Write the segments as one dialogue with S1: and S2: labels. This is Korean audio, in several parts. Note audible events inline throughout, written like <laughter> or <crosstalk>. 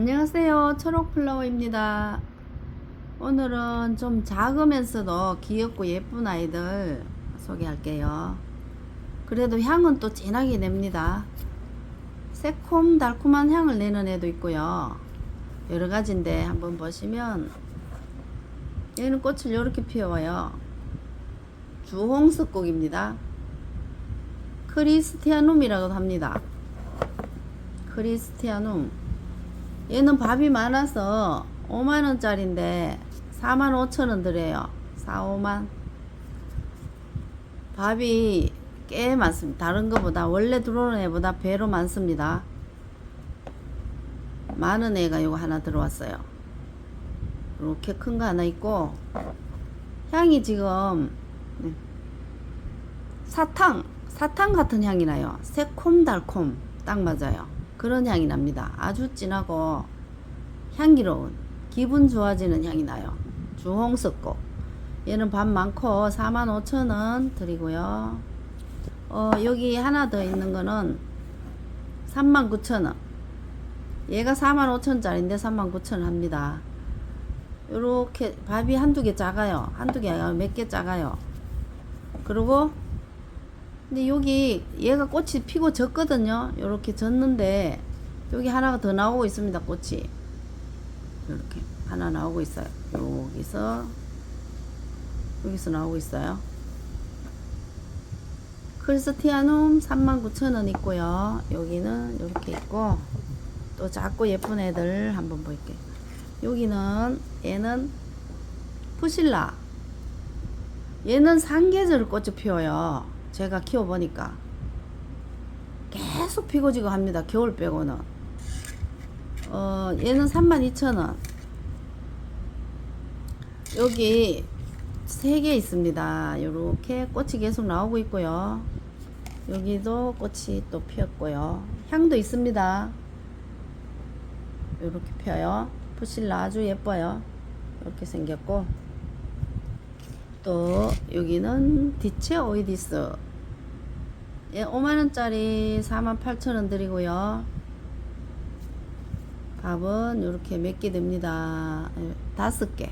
S1: 안녕하세요. 초록플라워입니다. 오늘은 좀 작으면서도 귀엽고 예쁜 아이들 소개할게요. 그래도 향은 또 진하게 냅니다. 새콤 달콤한 향을 내는 애도 있고요. 여러 가지인데 한번 보시면 얘는 꽃을 이렇게 피워요. 주홍석곡입니다. 크리스티아눔이라고도 합니다. 크리스티아눔. 얘는 밥이 많아서 5만원짜리인데 4만 5천원 드려요. 4, 5만. 밥이 꽤 많습니다. 다른 거보다, 원래 들어오는 애보다 배로 많습니다. 많은 애가 이거 하나 들어왔어요. 이렇게 큰 거 하나 있고, 향이 지금, 네. 사탕, 사탕 같은 향이 나요. 새콤달콤, 딱 맞아요. 그런 향이 납니다. 아주 진하고 향기로운 기분 좋아지는 향이 나요. 주홍석고 얘는 밥 많고 45,000원 드리고요. 어, 여기 하나 더 있는 거는 39,000원. 얘가 45,000원짜리인데 39,000원 합니다. 요렇게 밥이 한두 개 작아요. 한두 개 몇 개 작아요. 그리고 근데 여기 얘가 꽃이 피고 졌거든요. 요렇게 졌는데 여기 하나가 더 나오고 있습니다. 꽃이 이렇게 하나 나오고 있어요. 여기서 여기서 나오고 있어요. 크리스티아눔 39,000원 있고요. 여기는 이렇게 있고 또 작고 예쁜 애들 한번 볼게요. 여기는 얘는 푸실라 얘는 상계절 꽃이 피워요. 제가 키워보니까 계속 피고 지고 합니다. 겨울 빼고는. 어, 얘는 32,000원. 여기 세 개 있습니다. 요렇게 꽃이 계속 나오고 있고요. 여기도 꽃이 또 피었고요. 향도 있습니다. 요렇게 펴요. 푸실라 아주 예뻐요. 이렇게 생겼고 또 여기는 디체 오이디스. 예, 5만원짜리 48,000원 드리고요. 밥은 이렇게 몇 개 됩니다. 예, 다섯 개.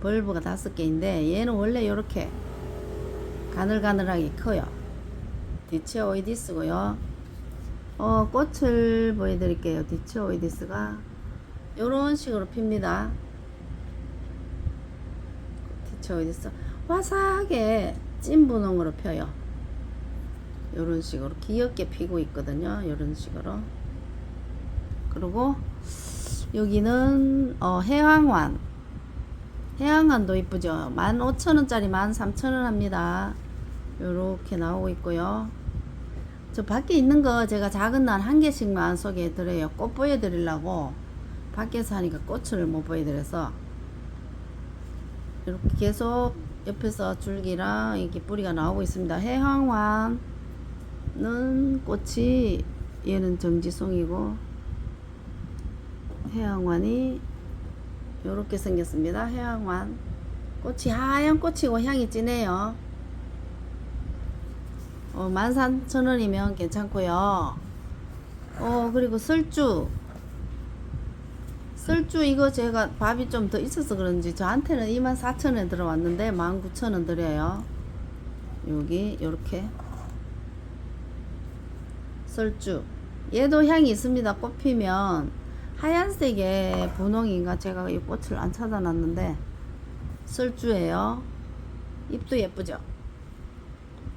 S1: 벌브가 다섯 개인데 얘는 원래 이렇게 가늘가늘하게 커요. 디체 오이디스고요. 어, 꽃을 보여드릴게요. 디체 오이디스가. 이런 식으로 핍니다. 디체 오이디스 화사하게 찐 분홍으로 펴요 이런 식으로 귀엽게 피고 있거든요. 이런 식으로. 그리고 여기는 어, 해왕환. 해왕환도 이쁘죠. 15,000원짜리 13,000원 합니다. 요렇게 나오고 있고요. 저 밖에 있는 거 제가 작은 날 한 개씩만 소개해 드려요. 꽃 보여 드리려고 밖에서 하니까 꽃을 못 보여 드려서 이렇게 계속 옆에서 줄기랑 이렇게 뿌리가 나오고 있습니다. 해황환 는 꽃이 얘는 정지송이고 해양환이 요렇게 생겼습니다. 해양환 꽃이 하얀 꽃이고 향이 진해요. 어, 13,000원이면 괜찮고요. 어, 그리고 설주 설주 이거 제가 밥이 좀 더 있어서 그런지 저한테는 24,000원에 들어왔는데 19,000원 드려요. 여기 요렇게. 설주 얘도 향이 있습니다. 꽃 피면. 하얀색의 분홍인가? 제가 이 꽃을 안 찾아놨는데. 설주예요. 잎도 예쁘죠?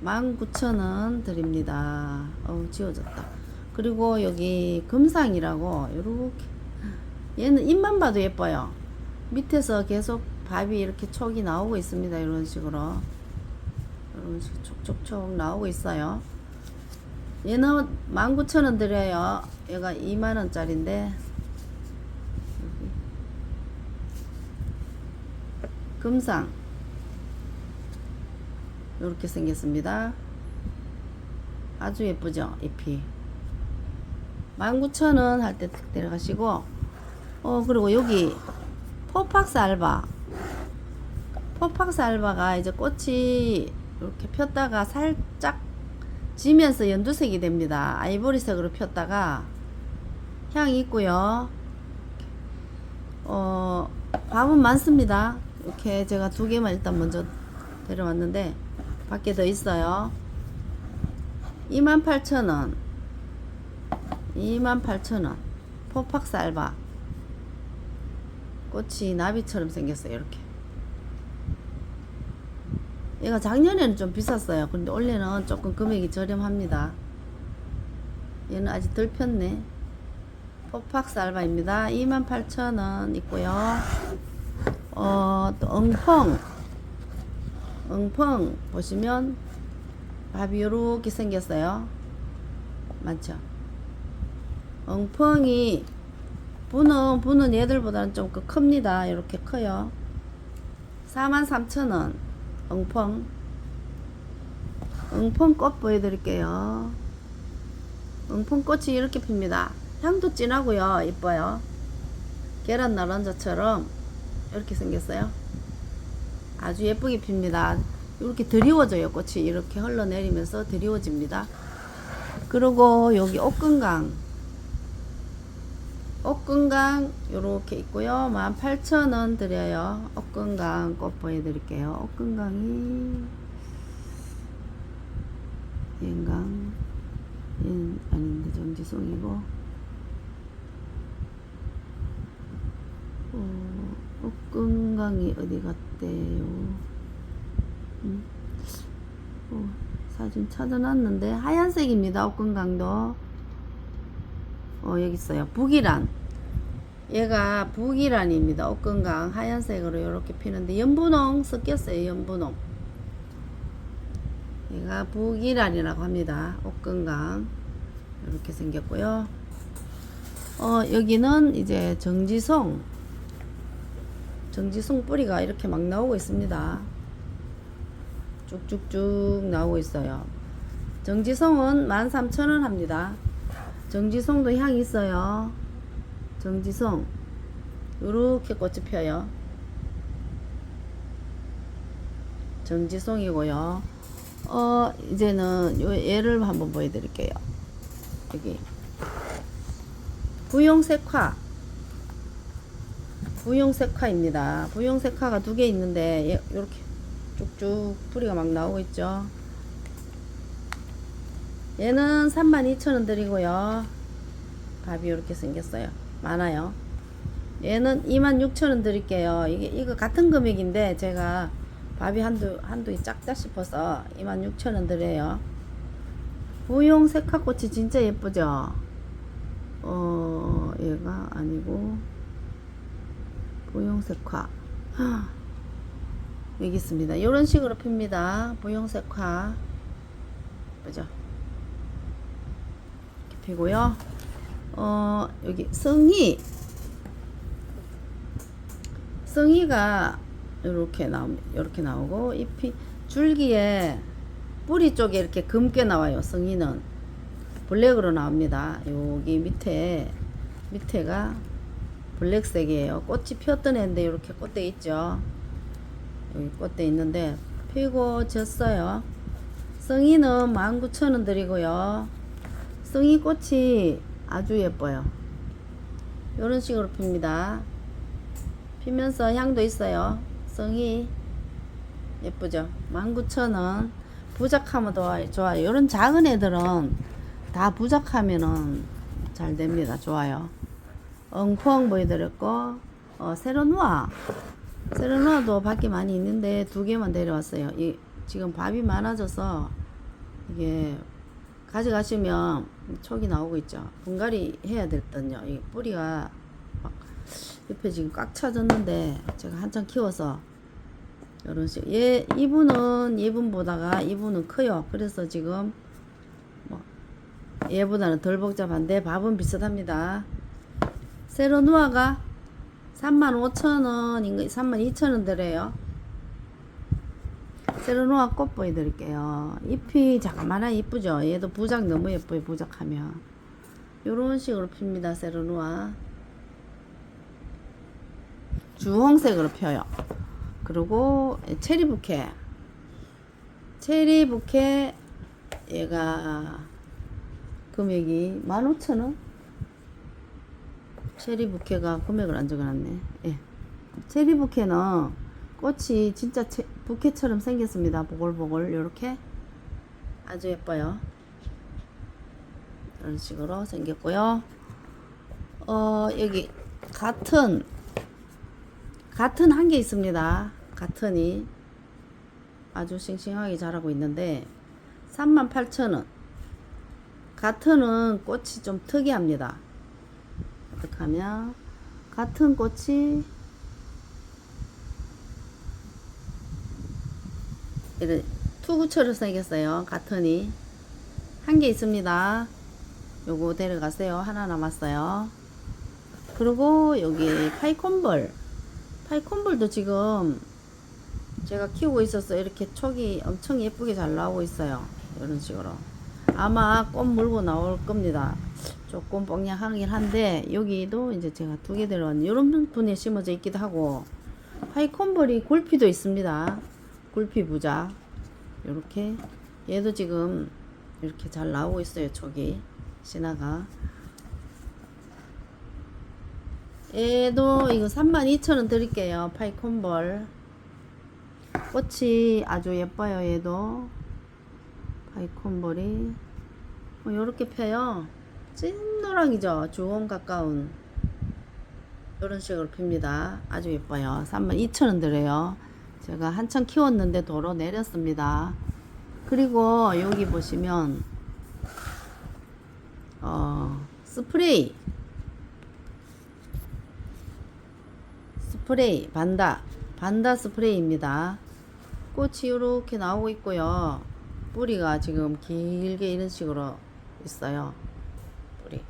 S1: 19,000원 드립니다. 어우 지워졌다. 그리고 여기 금상이라고 요렇게 얘는 잎만 봐도 예뻐요 밑에서 계속 밥이 이렇게 촉이 나오고 있습니다 이런 식으로 이런 식으로 촉촉촉 나오고 있어요 얘는 19,000원 드려요. 얘가 2만원짜리인데. 금상. 이렇게 생겼습니다. 아주 예쁘죠? 잎이. 19,000원 할때 데려가시고, 어, 그리고 여기 포팍스 알바. 포팍스 알바가 이제 꽃이 이렇게 폈다가 살짝 지면서 연두색이 됩니다. 아이보리색으로 폈다가 향이 있고요. 어, 밥은 많습니다. 이렇게 제가 두 개만 일단 먼저 데려왔는데, 밖에 더 있어요. 28,000원. 28,000원. 포팍 쌀밥. 꽃이 나비처럼 생겼어요. 이렇게. 얘가 작년에는 좀 비쌌어요. 근데 올해는 조금 금액이 저렴합니다. 얘는 아직 덜 폈네. 포팍 쌀바입니다. 28,000원 있고요. 어, 또 엉펑. 엉펑 보시면 밥이 이렇게 생겼어요. 맞죠? 엉펑이 분은 분은 얘들보다는 좀 크- 큽니다. 이렇게 커요. 43,000원. 엉펑. 엉펑 꽃 보여드릴게요. 엉펑 꽃이 이렇게 핍니다. 향도 진하고요. 이뻐요. 계란 노른자처럼 이렇게 생겼어요. 아주 예쁘게 핍니다. 이렇게 드리워져요. 꽃이 이렇게 흘러내리면서 드리워집니다. 그리고 여기 옥금강. 옥금강 요렇게 있고요. 18,000원 드려요. 옥금강 꽃 보여드릴게요. 옥금강이 yen강 얘는 아닌데 정지송이고 어, 옥금강이 어디 갔대요? 음. 어, 사진 찾아놨는데 하얀색입니다. 옥금강도 어, 여기 있어요. 북이란. 얘가 북이란입니다. 옥금강 하얀색으로 이렇게 피는데 연분홍 섞였어요. 연분홍. 얘가 북이란이라고 합니다. 옥금강 이렇게 생겼고요. 어, 여기는 이제 정지송. 정지송 뿌리가 이렇게 막 나오고 있습니다. 쭉쭉쭉 나오고 있어요. 정지송은 13,000원 합니다. 정지송도 향이 있어요. 정지송. 요렇게 꽃이 펴요. 정지송이고요. 어, 이제는 요 얘를 한번 보여드릴게요. 여기. 부용색화. 부용색화입니다. 부용색화가 두 개 있는데, 얘, 요렇게 쭉쭉 뿌리가 막 나오고 있죠. 얘는 32,000원 드리고요. 밥이 이렇게 생겼어요. 많아요. 얘는 26,000원 드릴게요. 이게 이거 같은 금액인데 제가 밥이 한두 한두 작다 싶어서 26,000원 드려요. 부용 색화꽃이 진짜 예쁘죠? 어, 얘가 아니고 부용 색화. <gasps> 여기 있습니다. 이런 식으로 핍니다. 부용 색화. 예쁘죠? 이렇게 피고요. 어, 여기 성이 성이가 이렇게 나옵니다. 이렇게 나오고 잎이 줄기에 뿌리 쪽에 이렇게 검게 나와요. 성이는 블랙으로 나옵니다. 여기 밑에 밑에가 블랙색이에요. 꽃이 폈던 애인데 이렇게 꽃대 있죠. 여기 꽃대 있는데 피고 졌어요. 성이는 19,000원 드리고요. 성이 꽃이 아주 예뻐요. 이런 식으로 핍니다. 피면서 향도 있어요. 성이 예쁘죠? 19,000원. 부작하면 더 좋아요. 이런 작은 애들은 다 부작하면은 잘 됩니다. 좋아요. 엉펑 보여드렸고, 어, 세로누아. 세로누아도 밖에 많이 있는데 두 개만 데려왔어요. 이, 지금 밥이 많아져서 이게 가져가시면 촉이 나오고 있죠. 분갈이 해야 됐더니요. 이 뿌리가 막 옆에 지금 꽉 차졌는데 제가 한참 키워서 이런 식. 얘 이분은 이분보다가 이분은 커요. 그래서 지금 뭐 얘보다는 덜 복잡한데 밥은 비슷합니다. 세로 누아가 35,000원인 거 32,000원 드려요. 세로노아 꽃 보여드릴게요. 잎이 잠깐만 이쁘죠? 얘도 부작 너무 예뻐요, 부작하면. 요런 식으로 핍니다, 세로노아. 주홍색으로 펴요. 그리고 체리 부케. 체리 부케, 얘가 금액이 15,000원? 체리 부케가 금액을 안 적어놨네. 예. 체리 부케는 꽃이 진짜 채, 부케처럼 생겼습니다. 보글보글 요렇게 아주 예뻐요. 이런 식으로 생겼고요. 어 여기 같은 같은 한 개 있습니다. 같은이 아주 싱싱하게 자라고 있는데 38,000원. 같은은 꽃이 좀 특이합니다. 어떻게 하면 같은 꽃이 이런 투구처럼 생겼어요. 같은이 한개 있습니다. 요거 데려가세요. 하나 남았어요. 그리고 여기 파이콘볼 파이콘볼도 지금 제가 키우고 있어서 이렇게 촉이 엄청 예쁘게 잘 나오고 있어요. 이런 식으로 아마 꽃 물고 나올 겁니다. 조금 뻥냥하긴 한데 여기도 이제 제가 두개 데려왔는데 이런 분에 심어져 있기도 하고 파이콘볼이 굴피도 있습니다. 굴피 부자 이렇게 얘도 지금 이렇게 잘 나오고 있어요. 촉이 신화가 얘도 이거 32,000원 드릴게요. 파이콘볼 꽃이 아주 예뻐요. 얘도 파이콘볼이 뭐 요렇게 펴요. 찐노랑이죠. 주홍 가까운 이런 식으로 핍니다. 아주 예뻐요. 32,000원 드려요. 제가 한참 키웠는데 도로 내렸습니다. 그리고 여기 보시면 어 스프레이 스프레이 반다 반다 스프레이입니다. 꽃이 이렇게 나오고 있고요. 뿌리가 지금 길게 이런 식으로 있어요. 뿌리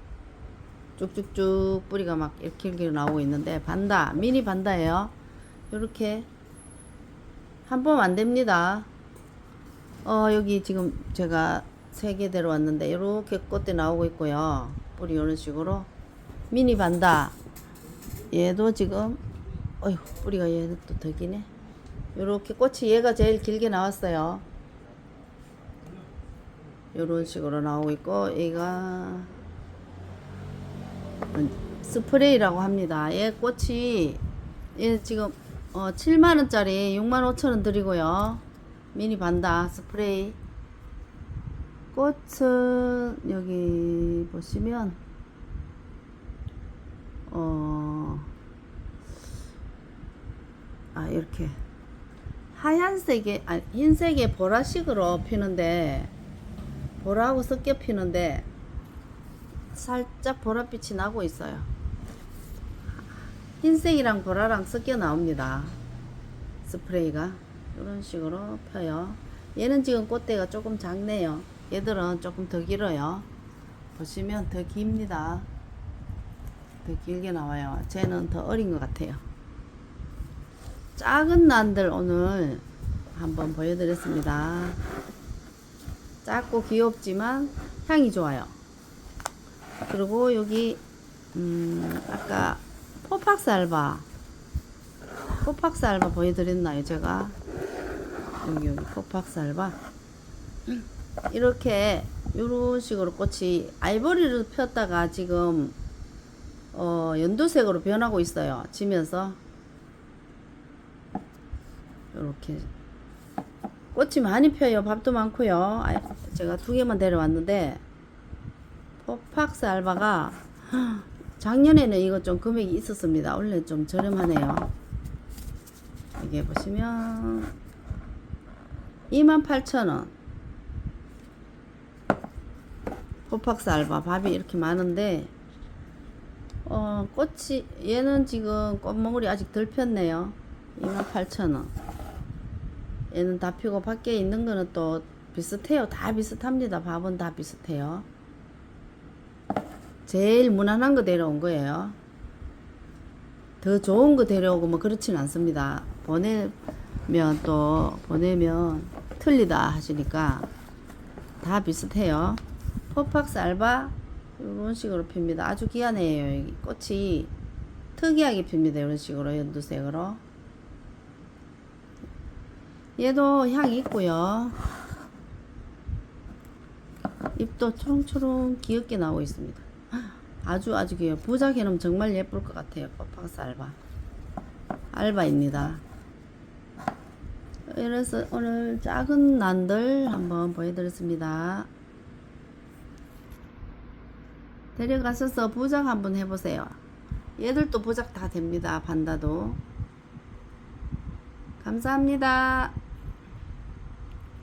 S1: 쭉쭉쭉 뿌리가 막 이렇게 길게 나오고 있는데 반다 미니 반다예요. 이렇게 한 번 안 됩니다. 어 여기 지금 제가 세개 데려왔는데 이렇게 꽃대 나오고 있고요. 뿌리 이런 식으로 미니 반다 얘도 지금 어휴 뿌리가 얘는 또더 기네. 요렇게 꽃이 얘가 제일 길게 나왔어요. 요런 식으로 나오고 있고 얘가 스프레이라고 합니다. 얘 꽃이 얘 지금 어 7만원짜리 6만5천원 드리고요. 미니 반다 스프레이 꽃은 여기 보시면 어, 아, 이렇게 하얀색에, 아, 흰색에 보라색으로 피는데, 보라하고 섞여 피는데, 살짝 보랏빛이 나고 있어요. 흰색이랑 보라랑 섞여 나옵니다. 스프레이가. 이런 식으로 펴요. 얘는 지금 꽃대가 조금 작네요. 얘들은 조금 더 길어요. 보시면 더 깁니다. 더 길게 나와요. 쟤는 더 어린 것 같아요. 작은 난들 오늘 한번 보여드렸습니다. 작고 귀엽지만 향이 좋아요. 그리고 여기 음 아까 포팍살바 포팍살바 보여드렸나요 제가 여기 여기 포팍살바 이렇게 이런 식으로 꽃이 아이보리를 폈다가 지금 어, 연두색으로 변하고 있어요. 지면서 이렇게 꽃이 많이 펴요. 밥도 많고요. 아, 제가 두 개만 데려왔는데 포팍스 알바가 작년에는 이거 좀 금액이 있었습니다. 원래 좀 저렴하네요. 여기 보시면 28,000원 포팍스 알바 밥이 이렇게 많은데 어, 꽃이, 얘는 지금 꽃몽울이 아직 덜 폈네요. 28,000원. 얘는 다 피고 밖에 있는 거는 또 비슷해요. 다 비슷합니다. 밥은 다 비슷해요. 제일 무난한 거 데려온 거예요. 더 좋은 거 데려오고 뭐 그렇진 않습니다. 보내면 또, 보내면 틀리다 하시니까 다 비슷해요. 포팍스 알바 이런 식으로 핍니다. 아주 귀하네요. 꽃이 특이하게 핍니다. 이런 식으로 연두색으로. 얘도 향이 있고요. 잎도 초롱초롱 귀엽게 나오고 있습니다. 아주 아주 귀여워. 부작 해놓으면 정말 예쁠 것 같아요. 코팍스 알바. 알바입니다. 이래서 오늘 작은 난들 한번 보여드렸습니다. 데려가셔서 부작 한번 해보세요. 얘들도 부작 다 됩니다. 반다도. 감사합니다.